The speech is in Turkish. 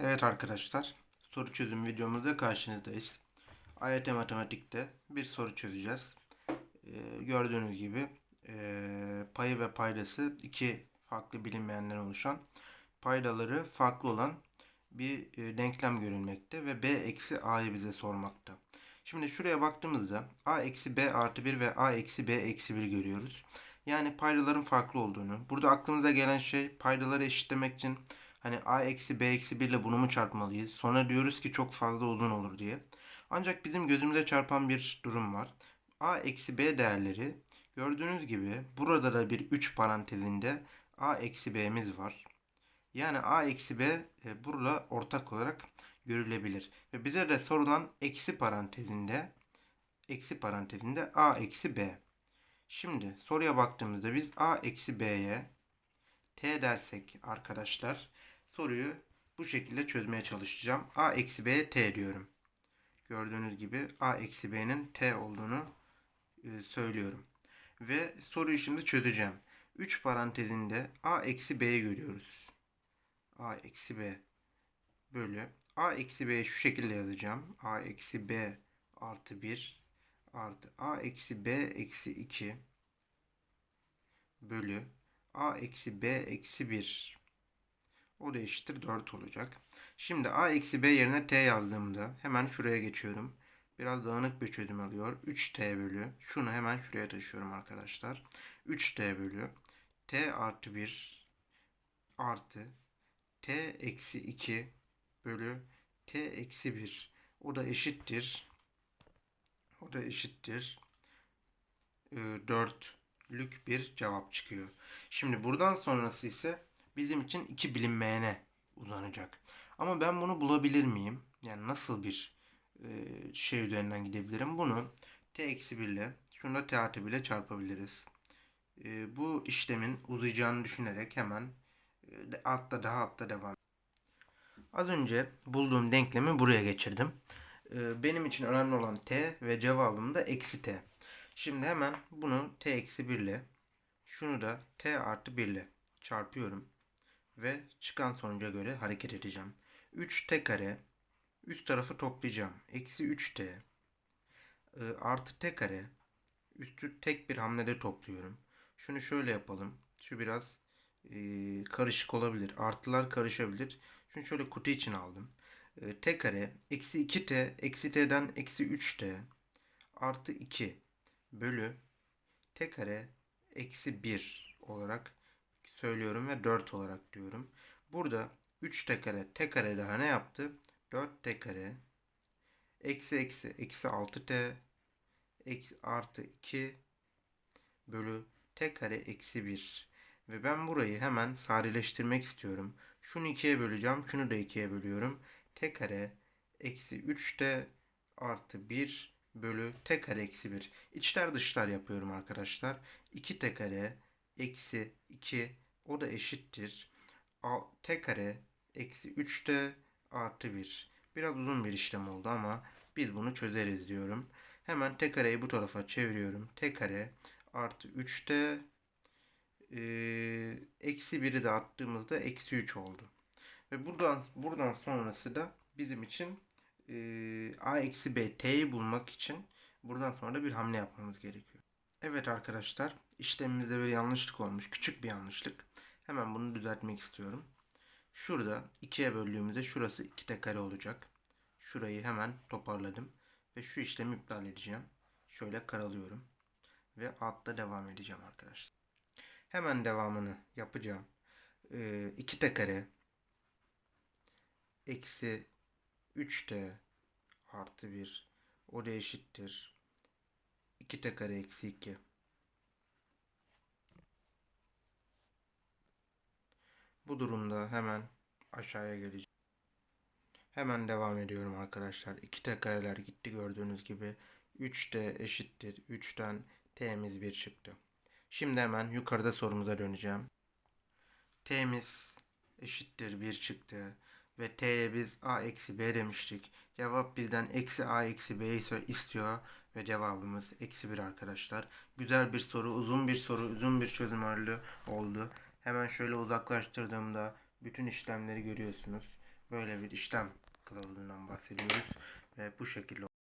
Evet arkadaşlar, soru çözüm videomuzda karşınızdayız. AYT Matematik'te bir soru çözeceğiz. Ee, gördüğünüz gibi e, payı ve paydası iki farklı bilinmeyenler oluşan paydaları farklı olan bir e, denklem görülmekte ve b eksi a'yı bize sormakta. Şimdi şuraya baktığımızda a eksi b artı 1 ve a eksi b eksi 1 görüyoruz. Yani paydaların farklı olduğunu. Burada aklımıza gelen şey paydaları eşitlemek için Hani a eksi b eksi 1 ile bunu mu çarpmalıyız? Sonra diyoruz ki çok fazla uzun olur diye. Ancak bizim gözümüze çarpan bir durum var. a eksi b değerleri gördüğünüz gibi burada da bir 3 parantezinde a eksi b'miz var. Yani a eksi b e, burada ortak olarak görülebilir. Ve bize de sorulan eksi parantezinde eksi parantezinde a eksi b. Şimdi soruya baktığımızda biz a eksi b'ye t dersek arkadaşlar soruyu bu şekilde çözmeye çalışacağım. a eksi b t diyorum. Gördüğünüz gibi a eksi b'nin t olduğunu e, söylüyorum. Ve soruyu şimdi çözeceğim. 3 parantezinde a eksi b'yi görüyoruz. a eksi b bölü a eksi b'yi şu şekilde yazacağım. a eksi b artı 1 artı a eksi b eksi 2 bölü a eksi b eksi 1 o da eşittir 4 olacak. Şimdi a eksi b yerine t yazdığımda hemen şuraya geçiyorum. Biraz dağınık bir çözüm alıyor. 3t bölü. Şunu hemen şuraya taşıyorum arkadaşlar. 3t bölü. t artı 1 artı t eksi 2 bölü t eksi 1. O da eşittir. O da eşittir. 4'lük bir cevap çıkıyor. Şimdi buradan sonrası ise bizim için iki bilinmeyene uzanacak. Ama ben bunu bulabilir miyim? Yani nasıl bir e, şey üzerinden gidebilirim? Bunu t eksi 1 ile şunu da t artı 1 ile çarpabiliriz. E, bu işlemin uzayacağını düşünerek hemen e, altta daha altta devam. Az önce bulduğum denklemi buraya geçirdim. E, benim için önemli olan t ve cevabım da eksi t. Şimdi hemen bunu t eksi 1 ile şunu da t artı 1 ile çarpıyorum ve çıkan sonuca göre hareket edeceğim. 3t kare üst tarafı toplayacağım. Eksi 3t e, artı t kare üstü tek bir hamlede topluyorum. Şunu şöyle yapalım. Şu biraz e, karışık olabilir. Artılar karışabilir. Şunu şöyle kutu için aldım. E, t kare eksi 2t eksi t'den eksi 3t artı 2 bölü t kare eksi 1 olarak söylüyorum ve 4 olarak diyorum. Burada 3 t kare t daha ne yaptı? 4 t eksi eksi eksi 6 t eksi artı 2 bölü t eksi 1 ve ben burayı hemen sadeleştirmek istiyorum. Şunu 2'ye böleceğim. Şunu da 2'ye bölüyorum. t kare eksi 3t artı 1 bölü t kare eksi 1. İçler dışlar yapıyorum arkadaşlar. 2 t kare eksi 2 o da eşittir. T kare eksi 3t artı 1. Biraz uzun bir işlem oldu ama biz bunu çözeriz diyorum. Hemen t kareyi bu tarafa çeviriyorum. t kare artı 3t e, eksi 1'i de attığımızda eksi 3 oldu. Ve buradan, buradan sonrası da bizim için e, a eksi b t'yi bulmak için buradan sonra da bir hamle yapmamız gerekiyor. Evet arkadaşlar işlemimizde bir yanlışlık olmuş. Küçük bir yanlışlık. Hemen bunu düzeltmek istiyorum. Şurada ikiye böldüğümüzde şurası 2 t kare olacak. Şurayı hemen toparladım. Ve şu işlemi iptal edeceğim. Şöyle karalıyorum. Ve altta devam edeceğim arkadaşlar. Hemen devamını yapacağım. Ee, 2 t kare eksi 3t artı 1 o da eşittir. 2 t kare eksi 2 Bu durumda hemen aşağıya geleceğim. Hemen devam ediyorum arkadaşlar. 2 t kareler gitti gördüğünüz gibi. 3t eşittir. 3'ten t'miz 1 çıktı. Şimdi hemen yukarıda sorumuza döneceğim. t'miz eşittir 1 çıktı. Ve t'ye biz a eksi b demiştik. Cevap bizden eksi a eksi b istiyor. Ve cevabımız eksi 1 arkadaşlar. Güzel bir soru, uzun bir soru, uzun bir çözüm oldu. Hemen şöyle uzaklaştırdığımda bütün işlemleri görüyorsunuz. böyle bir işlem kılavuzundan bahsediyoruz ve bu şekilde